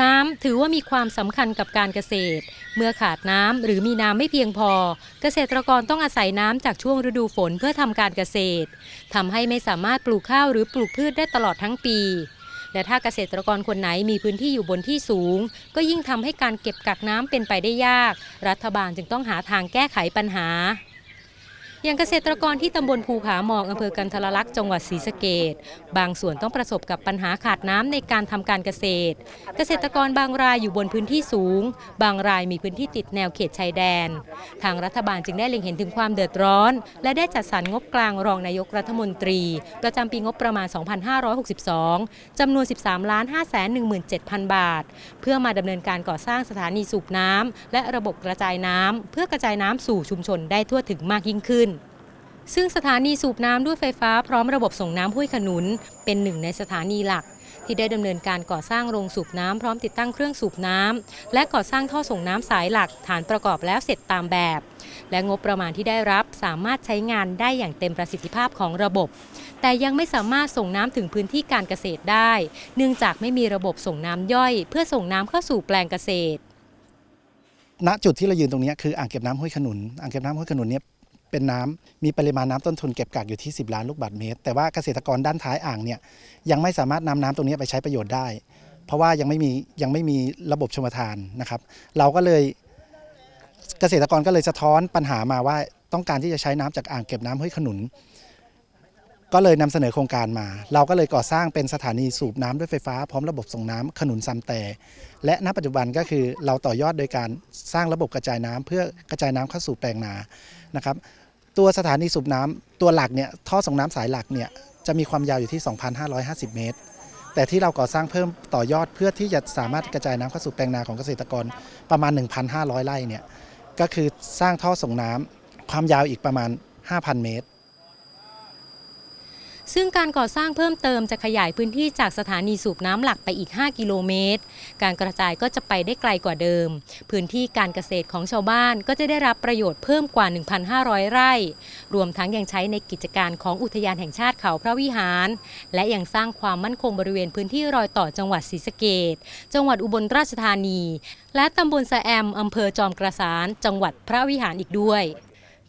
น้ำถือว่ามีความสำคัญกับการเกษตร เมื่อขาดน้ำหรือมีน้ำไม่เพียงพอ เกษตรกรต้องอาศัยน้ำจากช่วงฤดูฝนเพื่อทำการเกษตรทำให้ไม่สามารถปลูกข้าวหรือปลูกพืชได้ตลอดทั้งปี และถ้าเกษตรกรคนไหนมีพื้นที่อยู่บนที่สูง ก็ยิ่งทำให้การเก็บกักน้ำเป็นไปได้ยาก รัฐบาลจึงต้องหาทางแก้ไขปัญหา อย่างเกษตรกรที่ตำบลภูผาหมอกอำเภอกันทรลักษณ์จังหวัดศรีสะเกดบางส่วนต้องประสบกับปัญหาขาดน้ำในการทำการเกษตร เกษตรกรบางรายอยู่บนพื้นที่สูง บางรายมีพื้นที่ติดแนวเขตชายแดน ทางรัฐบาลจึงได้เล็งเห็นถึงความเดือดร้อน และได้จัดสรรงบกลางรองนายกรัฐมนตรี ประจำปีงบประมาณ 2562 จำนวน 13ล้าน5 1 7 0 0 0 บาท เพื่อมาดำเนินการก่อสร้างสถานีสูบน้ำและระบบกระจายน้ำเพื่อกระจายน้ำสู่ชุมชนได้ทั่วถึงมากยิ่งขึ้น ซึ่งสถานีสูบน้ำด้วยไฟฟ้าพร้อมระบบส่งน้ำห้วยขนุน เป็นหนึ่งในสถานีหลัก ที่ได้ดำเนินการก่อสร้างโรงสูบน้ำพร้อมติดตั้งเครื่องสูบน้ำและก่อสร้างท่อส่งน้ำสายหลักฐานประกอบแล้วเสร็จตามแบบ และงบประมาณที่ได้รับสามารถใช้งานได้อย่างเต็มประสิทธิภาพของระบบ แต่ยังไม่สามารถส่งน้ำถึงพื้นที่การเกษตรได้ เนื่องจากไม่มีระบบส่งน้ำย่อย เพื่อส่งน้ำเข้าสู่แปลงเกษตรณจุดที่เรายืนตรงนี้คืออ่างเก็บน้ำห้วยขนุนอ่างเก็บน้ำห้วยขนุนเนี่ย เป็นน้ำมีปริมาณน้ำต้นทุนเก็บกักอยู่ที่ 10 ล้านลูกบาศก์เมตร แต่ว่าเกษตรกรด้านท้ายอ่างเนี่ยยังไม่สามารถนำน้ำตรงนี้ไปใช้ประโยชน์ได้ เพราะว่ายังไม่มียังไม่มีระบบชมทานนะครับ เราก็เลยเกษตรกรก็เลยสะท้อนปัญหามาว่าต้องการที่จะใช้น้ำจากอ่างเก็บน้ำห้วยขนุน ก็เลยนำเสนอโครงการมา เราก็เลยก่อสร้างเป็นสถานีสูบน้ำด้วยไฟฟ้าพร้อมระบบส่งน้ำขนุนซ้ำแต่และณปัจจุบันก็คือเราต่อยอดโดยการสร้างระบบกระจายน้ำเพื่อกระจายน้ำเข้าสู่แปลงนานะครับ ตัวสถานีสูบน้ำตัวหลักเนี่ยท่อส่งน้ำสายหลักเนี่ยจะมีความยาวอยู่ที่ 2,550 เมตร แต่ที่เราก่อสร้างเพิ่มต่อยอดเพื่อที่จะสามารถกระจายน้ำเข้าสู่แปลงนาของเกษตรกรประมาณ 1,500 ไร่เนี่ยก็คือสร้างท่อส่งน้ำความยาวอีกประมาณ 5,000 เมตร ซึ่งการก่อสร้างเพิ่มเติมจะขยายพื้นที่จากสถานีสูบน้ำหลักไปอีก 5 กิโลเมตร การกระจายก็จะไปได้ไกลกว่าเดิม พื้นที่การเกษตรของชาวบ้านก็จะได้รับประโยชน์เพิ่มกว่า 1,500 ไร่ รวมทั้งยังใช้ในกิจการของอุทยานแห่งชาติเขาพระวิหาร และยังสร้างความมั่นคงบริเวณพื้นที่รอยต่อจังหวัดศรีสะเกดจังหวัดอุบลราชธานี และตำบลสะแอมอำเภอจอมกระสาน จังหวัดพระวิหารอีกด้วย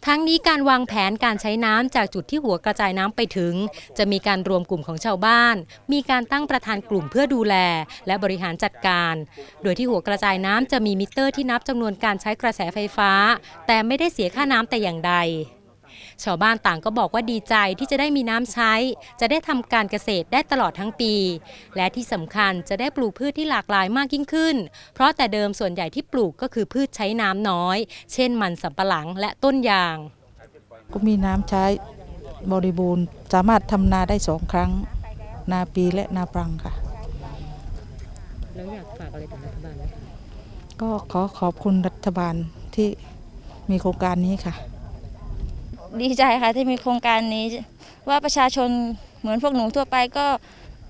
ทั้งนี้การวางแผนการใช้น้ำจากจุดที่หัวกระจายน้ำไปถึง จะมีการรวมกลุ่มของชาวบ้าน มีการตั้งประธานกลุ่มเพื่อดูแล และบริหารจัดการ โดยที่หัวกระจายน้ำจะมีมิเตอร์ที่นับจำนวนการใช้กระแสไฟฟ้า แต่ไม่ได้เสียค่าน้ำแต่อย่างใด ชาวบ้านต่างก็บอกว่าดีใจที่จะได้มีน้ำใช้ จะได้ทำการเกษตรได้ตลอดทั้งปี และที่สำคัญจะได้ปลูกพืชที่หลากหลายมากยิ่งขึ้น เพราะแต่เดิมส่วนใหญ่ที่ปลูกก็คือพืชใช้น้ำน้อย เช่นมันสำปะหลังและต้นยาง ก็มีน้ำใช้บริบูรณ์สามารถทำนาได้สองครั้ง นาปีและนาปรังค่ะ แล้วอยากฝากอะไรถึงรัฐบาลไหมคะก็ขอขอบคุณรัฐบาลที่มีโครงการนี้ค่ะ ดีใจค่ะที่มีโครงการนี้ ว่าประชาชนเหมือนพวกหนูทั่วไปก็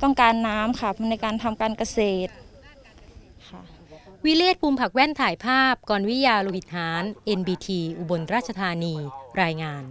ต้องการน้ำค่ะในการทำการเกษตรค่ะวิเลศภูมิผักแว่นถ่ายภาพกรวิยาโลหิตหาน NBT อุบลราชธานี รายงาน